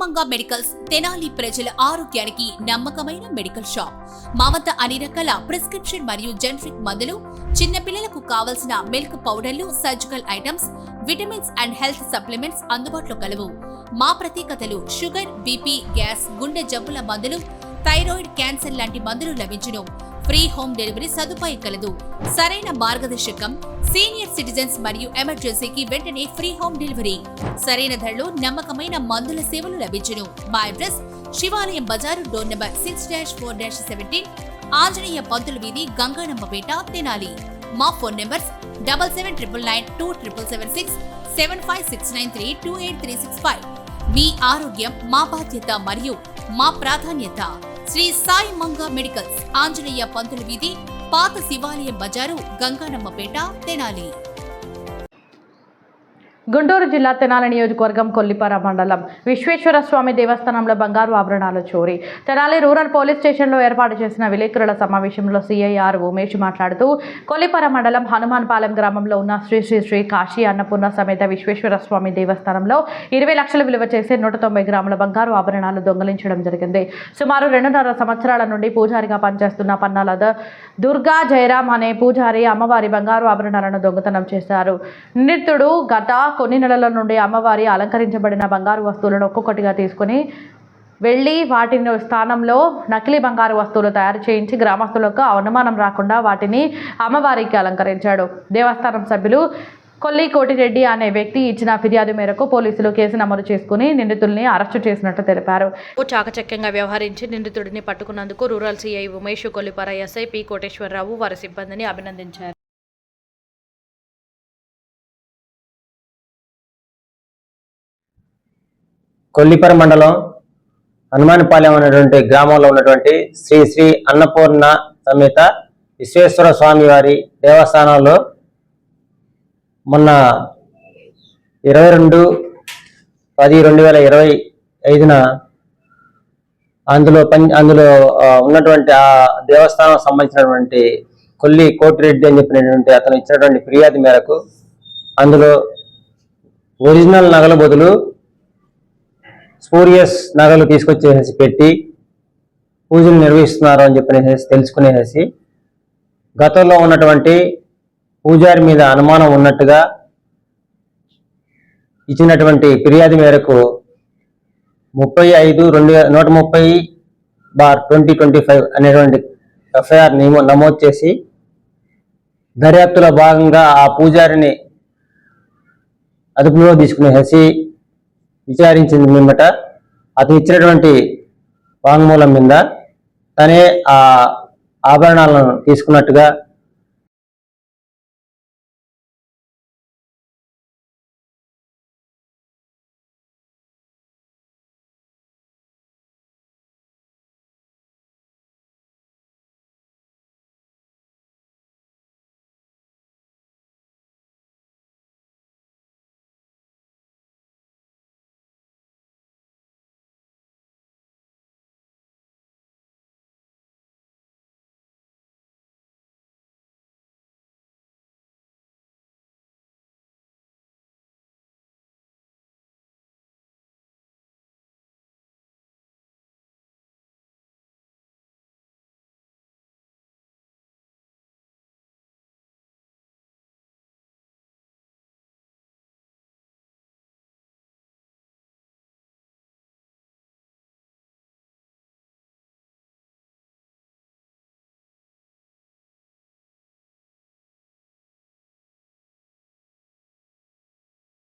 Manga medicals Tenali ప్రజల ఆరోగ్యానికి నమ్మకమైన మెడికల్ షాప్. మా వద్ద అన్ని రకాల ప్రిస్క్రిప్షన్ మరియు జెనరిక్ మందులు చిన్నపిల్లలకు కావలసిన మిల్క్ పౌడర్లు surgical items vitamins and health supplements అందుబాటులో కలవు. మా ప్రత్యేకతలు షుగర్ బీపీ గ్యాస్ గుండె జబ్బుల మందులు థైరాయిడ్ క్యాన్సర్ లాంటి మందులు లభించును. ఫ్రీ హోమ్ డెలివరీ సదుపాయం కలదు. సరైన మార్గదర్శకం సీనియర్ సిటిజన్స్ మరియు ఎమర్జెన్సీకి వెంటనే ఫ్రీ హోమ్ డెలివరీ. సరైన ధరలో నమ్మకమైన మందుల సేవలు లభించును. మా అడ్రస్ శివాలయం బజారు door number six dash four dash seventeen Anjaneya Pantula వీధి గంగానమ్మపేట తెనాలి. మా phone numbers double seven triple nine two triple seven six seven five six nine three two eight three six five మీ ఆరోగ్యం మా బాధ్యత మరియు మా ప్రాధాన్యత. శ్రీ సాయి మంగ మెడికల్స్ ఆంజనేయ పంతుల వీధి పాత శివాలయం బజారు గంగానమ్మపేట తెనాలి. గుంటూరు జిల్లా తెనాలి నియోజకవర్గం కొల్లిపార మండలం విశ్వేశ్వర స్వామి దేవస్థానంలో బంగారు ఆభరణాలు చోరీ. తెనాలి రూరల్ పోలీస్ స్టేషన్లో ఏర్పాటు చేసిన విలేకరుల సమావేశంలో సిఐఆర్ ఉమేష్ మాట్లాడుతూ కొల్లిపార మండలం హనుమాన్పాలెం గ్రామంలో ఉన్న శ్రీ శ్రీ శ్రీ కాశీ అన్నపూర్ణ సమేత విశ్వేశ్వర స్వామి దేవస్థానంలో ఇరవై లక్షల విలువ చేసే నూట తొంభై గ్రాముల బంగారు ఆభరణాలు దొంగలించడం జరిగింది. సుమారు రెండున్నర సంవత్సరాల నుండి పూజారిగా పనిచేస్తున్న పన్నాల దుర్గా జయరాం అనే పూజారి అమ్మవారి బంగారు ఆభరణాలను దొంగతనం చేశారు. నిందితుడు గత కొన్ని నెలల నుండి అమ్మవారి అలంకరించబడిన బంగారు వస్తువులను ఒక్కొక్కటిగా తీసుకుని వెళ్ళి వాటిని స్థానంలో నకిలీ బంగారు వస్తువులు తయారు చేయించి గ్రామస్తులకు అనుమానం రాకుండా వాటిని అమ్మవారికి అలంకరించాడు. దేవస్థానం సభ్యులు కొల్లి కోటిరెడ్డి అనే వ్యక్తి ఇచ్చిన ఫిర్యాదు మేరకు పోలీసులు కేసు నమోదు చేసుకుని నిందితుల్ని అరెస్టు చేసినట్టు తెలిపారు. చాకచక్యంగా వ్యవహరించి నిందితుడిని పట్టుకున్నందుకు rural CI Umesh Kollipara SI P Koteswararao వారి సిబ్బందిని అభినందించారు. కొల్లిపర మండలం హనుమానిపాలెం అనేటువంటి గ్రామంలో ఉన్నటువంటి శ్రీ శ్రీ అన్నపూర్ణ సమేత విశ్వేశ్వర స్వామి వారి దేవస్థానంలో మొన్న ఇరవై రెండు పది రెండు వేల ఇరవై ఐదున అందులో పని అందులో ఉన్నటువంటి ఆ దేవస్థానం సంబంధించినటువంటి కొల్లి కోటిరెడ్డి అని చెప్పినటువంటి అతను ఇచ్చినటువంటి ఫిర్యాదు మేరకు అందులో ఒరిజినల్ నగల బదులు స్పూరియస్ నగలు తీసుకొచ్చేసి పెట్టి పూజలు నిర్వహిస్తున్నారు అని చెప్పనేసి తెలుసుకునేసి గతంలో ఉన్నటువంటి పూజారి మీద అనుమానం ఉన్నట్టుగా ఇచ్చినటువంటి ఫిర్యాదు మేరకు ముప్పై ఐదు రెండు వేల నూట ముప్పై బార్ ట్వంటీ ట్వంటీ ఫైవ్ అనేటువంటి ఎఫ్ఐఆర్ నమోదు చేసి దర్యాప్తులో భాగంగా ఆ పూజారిని అదుపులో తీసుకునేసి విచారించింది మిమ్మట అతను ఇచ్చినటువంటి వాంగ్మూలం మీద తనే ఆ ఆభరణాలను తీసుకున్నట్టుగా